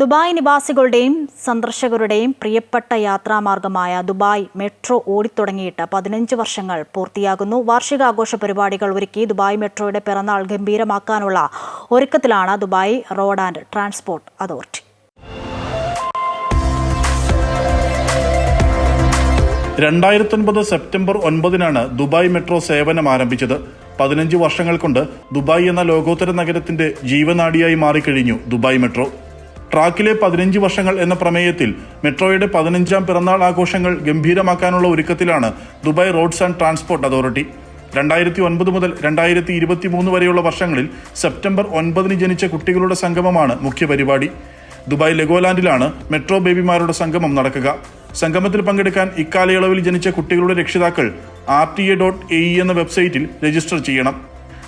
Dubai നിവാസികളുടെയും സന്ദർശകരുടെയും പ്രിയപ്പെട്ട യാത്രാമാർഗമായ Dubai metro ഓടിത്തുടങ്ങിയിട്ട് പതിനഞ്ച് വർഷങ്ങൾ പൂർത്തിയാകുന്നു. വാർഷികാഘോഷ പരിപാടികൾ ഒരുക്കി ദുബായ് മെട്രോയുടെ പിറന്നാൾ ഗംഭീരമാക്കാനുള്ള ഒരുക്കത്തിലാണ് Dubai road and transport authority. രണ്ടായിരത്തൊൻപത് September ഒൻപതിനാണ് ദുബായ് മെട്രോ സേവനം ആരംഭിച്ചത്. പതിനഞ്ച് വർഷങ്ങൾ കൊണ്ട് ദുബായ് എന്ന ലോകോത്തര നഗരത്തിന്റെ ജീവനാടിയായി മാറിക്കഴിഞ്ഞു ദുബായ് മെട്രോ. ട്രാക്കിലെ പതിനഞ്ച് വർഷങ്ങൾ എന്ന പ്രമേയത്തിൽ മെട്രോയുടെ പതിനഞ്ചാം പിറന്നാൾ ആഘോഷങ്ങൾ ഗംഭീരമാക്കാനുള്ള ഒരുക്കത്തിലാണ് Dubai roads and transport authority. രണ്ടായിരത്തി ഒൻപത് മുതൽ രണ്ടായിരത്തി ഇരുപത്തി മൂന്ന് വരെയുള്ള വർഷങ്ങളിൽ സെപ്റ്റംബർ ഒൻപതിന് ജനിച്ച കുട്ടികളുടെ സംഗമമാണ് മുഖ്യ പരിപാടി. ദുബായ് ലെഗോലാൻഡിലാണ് മെട്രോ ബേബിമാരുടെ സംഗമം നടക്കുക. സംഗമത്തിൽ പങ്കെടുക്കാൻ ഇക്കാലയളവിൽ ജനിച്ച കുട്ടികളുടെ രക്ഷിതാക്കൾ R T A dot A എന്ന വെബ്സൈറ്റിൽ രജിസ്റ്റർ ചെയ്യണം.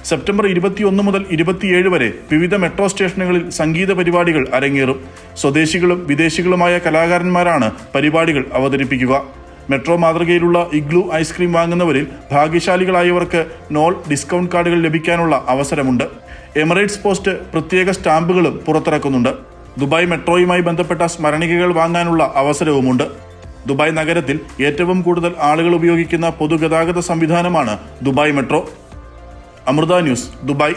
സെപ്റ്റംബർ ഇരുപത്തിയൊന്ന് മുതൽ ഇരുപത്തിയേഴ് വരെ വിവിധ മെട്രോ സ്റ്റേഷനുകളിൽ സംഗീത പരിപാടികൾ അരങ്ങേറും. സ്വദേശികളും വിദേശികളുമായ കലാകാരന്മാരാണ് പരിപാടികൾ അവതരിപ്പിക്കുക. മെട്രോ മാതൃകയിലുള്ള ഇഗ്ലു ഐസ്ക്രീം വാങ്ങുന്നവരിൽ ഭാഗ്യശാലികളായവർക്ക് നോൾ ഡിസ്കൗണ്ട് കാർഡുകൾ ലഭിക്കാനുള്ള അവസരമുണ്ട്. എമിറേറ്റ്സ് പോസ്റ്റ് പ്രത്യേക സ്റ്റാമ്പുകളും പുറത്തിറക്കുന്നുണ്ട്. ദുബായ് മെട്രോയുമായി ബന്ധപ്പെട്ട സ്മരണികകൾ വാങ്ങാനുള്ള അവസരവുമുണ്ട്. ദുബായ് നഗരത്തിൽ ഏറ്റവും കൂടുതൽ ആളുകൾ ഉപയോഗിക്കുന്ന പൊതുഗതാഗത സംവിധാനമാണ് Dubai metro. Amrita news Dubai